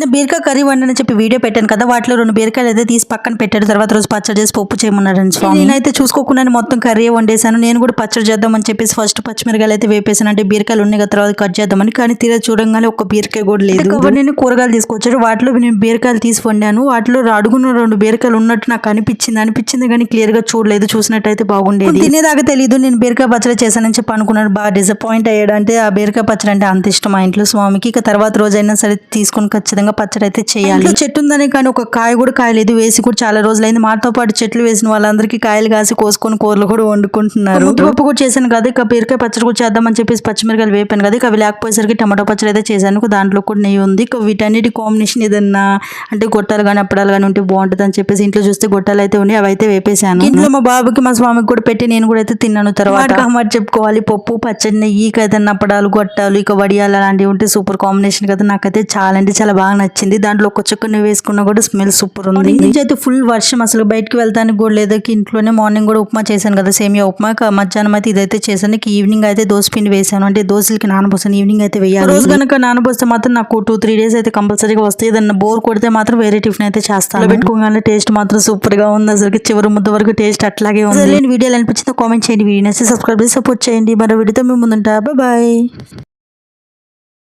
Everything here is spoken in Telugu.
నిన్న బీరకాయ కర్రీ వండని చెప్పి వీడియో పెట్టాను కదా వాటిలో రెండు బీరకాయలు అయితే తీసి పక్కన పెట్టాడు తర్వాత రోజు పచ్చడి చేసి పప్పు చేయమన్నాడు స్వామి. నేనైతే చూసుకోకుండా మొత్తం కర్రీ వండేసాను నేను కూడా పచ్చడి చేద్దామని చెప్పేసి ఫస్ట్ పచ్చిమిరకాయలు అయితే వేపేసాను అంటే బీరకాయలు ఉన్నాయి కదా తర్వాత కట్ చేద్దామని కానీ తీరా చూడంగానే ఒక్క బీరకాయ కూడా లేదు. కాబట్టి నేను కూరగాయలు తీసుకొచ్చాడు వాటిలో నేను బీరకాయలు తీసి వండాను. వాటిలో అడుగున రెండు బీరకాయలు ఉన్నట్టు నాకు అనిపించింది. అనిపించింది కానీ క్లియర్గా చూడలేదు చూసినట్టయితే బాగుండేది. తినేదాకా తెలియదు నేను బీరకాయ పచ్చడి చేశానని చెప్పి అనుకున్నాడు బాగా డిసప్పాయింట్ అయ్యాడు. అంటే ఆ బీరకాయ పచ్చడి అంటే అంత ఇష్టం మా ఇంట్లో స్వామికి. ఇక తర్వాత రోజైనా సరే తీసుకొని ఖచ్చితంగా పచ్చడి అయితే చేయాలి. చెట్టు ఉందని కానీ ఒక కాయ కూడా కాయలేదు. వేసి కూడా చాలా రోజులైంది. మాతో పాటు చెట్లు వేసిన వాళ్ళందరికీ కాయలు కాసి కోసుకొని కూరలు కూడా వండుకుంటున్నారు. ముద్దపప్పు కూడా చేశాను కదా. ఇక బీరకాయ పచ్చడి కూడా చేద్దామని చెప్పేసి పచ్చిమిరకాయలు వేపాను కదా. ఇక అవి లేకపోయేసరికి టమాటో పచ్చడి అయితే చేశాను. దాంట్లో కూడా నెయ్యి ఉంది. ఇక వీటన్నిటి కాంబినేషన్ ఏదన్నా అంటే గొట్టాలు కానీ అప్పడాలు కానీ ఉంటే బాగుంటుంది అని చెప్పేసి ఇంట్లో చూస్తే గొట్టాలు అయితే ఉన్నాయి. అవి అయితే వేపేసాను ఇంట్లో మా బాబుకి మా స్వామికి కూడా పెట్టి నేను కూడా అయితే తిన్నాను తర్వాత. మాట చెప్పుకోవాలి. పప్పు పచ్చడి నెయ్యి ఇక ఏదన్నా అప్పడాలు గొట్టాలు ఇక వడియాలు అలాంటివి ఉంటే సూపర్ కాంబినేషన్ కదా. నాకైతే చాలా అంటే చాలా బాగా నచ్చింది. దాంట్లో ఒక చుక్క నెయ్యి వేసుకున్నా కూడా స్మెల్ సూపర్ ఉంది. నుంచి అయితే ఫుల్ వర్షం. అసలు బయటకు వెళ్తానికి కూడా లేదు. ఇంట్లోనే మార్నింగ్ కూడా ఉప్మా చేశాను కదా సేమియా ఉప్మా. మధ్యాహ్నం అయితే ఇదైతే చేశాను. ఈవినింగ్ అయితే దోశ పిండి వేసాను అంటే దోశలకి నానబోసాను ఈవినింగ్ అయితే వేయాలి. రోజు కనుక నానబోస్తే మాత్రం నాకు టూ త్రీ డేస్ అయితే కంపల్సరీగా వస్తాయి. ఏదన్నా బోర్ కొడితే మాత్రం వేరే టిఫిన్ అయితే చేస్తాను. పెట్టుకోగానే టేస్ట్ మాత్రం సూపర్గా ఉంది. అసలు చివరి ముద్ద వరకు టేస్ట్ అట్లాగే ఉంది. వీడియోలు అనిపించిందో కామెంట్ చేయండి. వీడియో నచ్చి సబ్స్క్రైబ్ చేసి సపోర్ట్ చేయండి. మరో వీడియోతో మేము ముందుంటా. బాయ్.